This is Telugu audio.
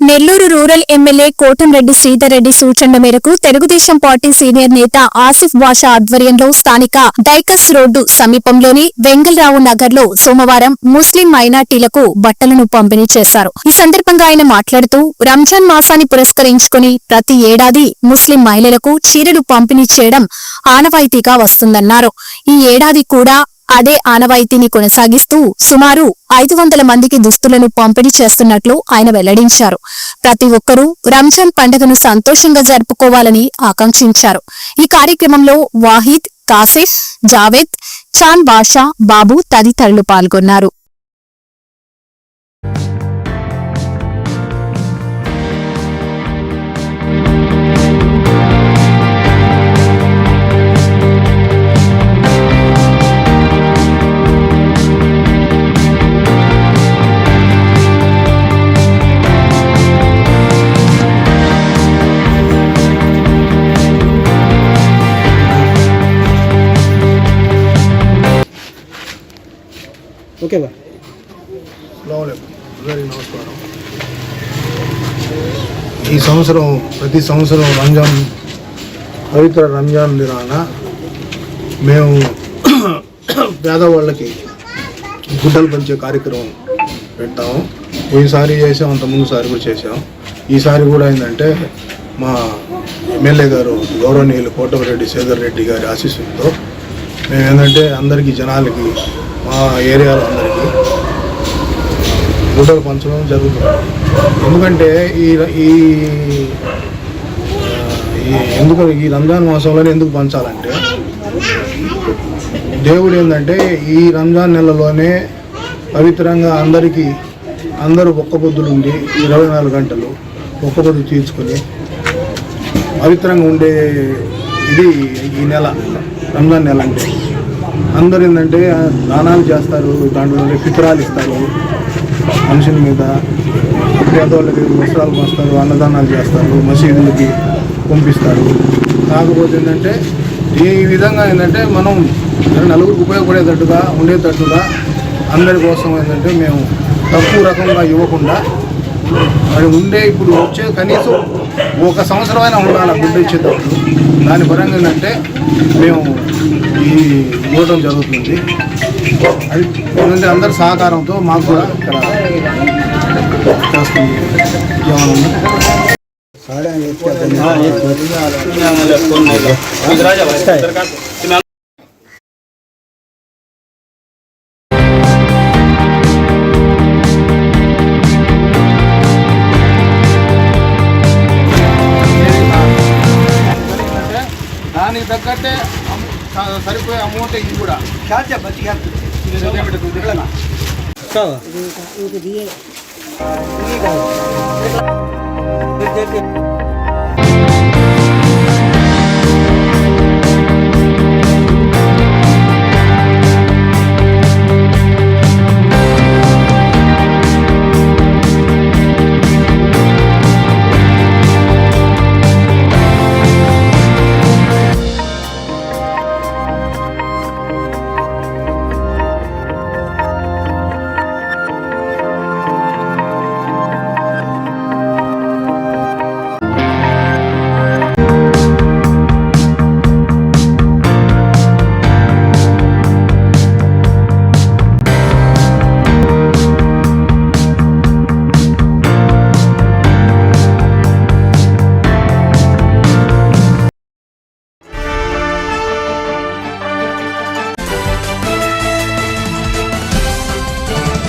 నెల్లూరు రూరల్ ఎమ్మెల్యే కోటంరెడ్డి శ్రీధర్రెడ్డి సూచనల మేరకు తెలుగుదేశం పార్టీ సీనియర్ నేత ఆసిఫ్ బాషా ఆధ్వర్యంలో స్థానిక డైకస్ రోడ్డు సమీపంలోని వెంగళరావు నగర్లో సోమవారం ముస్లిం మైనార్టీలకు బట్టలను పంపిణీ చేశారు. ఈ సందర్భంగా ఆయన మాట్లాడుతూ రంజాన్ మాసాన్ని పురస్కరించుకుని ప్రతి ఏడాది ముస్లిం మహిళలకు చీరలు పంపిణీ చేయడం ఆనవాయితీగా వస్తుందన్నారు. ఈ ఏడాది కూడా అదే ఆనవాయితీని కొనసాగిస్తూ సుమారు ఐదు వందల మందికి దుస్తులను పంపిణీ చేస్తున్నట్లు ఆయన వెల్లడించారు. ప్రతి ఒక్కరూ రంజాన్ పండుగను సంతోషంగా జరుపుకోవాలని ఆకాంక్షించారు. ఈ కార్యక్రమంలో వాహిద్ కాసిఫ్ జావేద్ చాన్ బాషా బాబు తదితరులు పాల్గొన్నారు. ఓకేవా నమస్కారం. ఈ సంవత్సరం ప్రతి సంవత్సరం రంజాన్ పవిత్ర రంజాన్ దినాన మేము పేదవాళ్ళకి గుడ్డలు పంచే కార్యక్రమం పెడతాము. పోయినసారి చేసాం అంత ముందుసారి కూడా చేసాం. ఈసారి కూడా ఏంటంటే మా ఎమ్మెల్యే గారు గౌరవనీయులు కోటమిరెడ్డి సేదర్ రెడ్డి గారి ఆశీస్సులతో మేము ఏంటంటే అందరికీ జనాలకి మా ఏరియాలో అందరికీ. గుడ్డలు పంచడం జరుగుతుంది. ఎందుకంటే ఈ ఈ ఈ ఎందుకు ఈ రంజాన్ మాసంలోనే ఎందుకు పంచాలంటే దేవుడు ఏంటంటే ఈ రంజాన్ నెలలోనే పవిత్రంగా అందరికీ అందరూ ఒక్క పొద్దులు ఉండి ఇరవై నాలుగు గంటలు ఒక్క పొద్దు తీర్చుకొని పవిత్రంగా ఉండే ఇది ఈ నెల రంజాన్ నెల అంటే. అందరు ఏంటంటే దానాలు చేస్తారు దాంట్లో పిత్రాలు ఇస్తారు మనుషుల మీద. పేదవాళ్ళకి వస్త్రాలు పోస్తారు అన్నదానాలు చేస్తారు మసీదులకి పంపిస్తారు. కాకపోతే ఏంటంటే ఈ విధంగా ఏంటంటే మనం నలుగురికి ఉపయోగపడేటట్టుగా ఉండేటట్టుగా అందరి కోసం ఏంటంటే మేము తక్కువ రకంగా ఇవ్వకుండా మరి ఉండే ఇప్పుడు వచ్చే కనీసం ఒక సంవత్సరమైనా ఉండాలి ఆ గుడ్డ ఇచ్చేటప్పుడు. దాని పరంగా ఏంటంటే మేము ఈ ఇవ్వడం జరుగుతుంది. అది ఏంటంటే అందరి సహకారంతో మాకు కూడా ఇక్కడ చేస్తుంది. ఏమైనా ఉందా? దానికి తగ్గట్టే అమ- స- సరిపోయే అమౌంట్ ఇది కూడా కావా ఇది ఇది ఇది కాదు.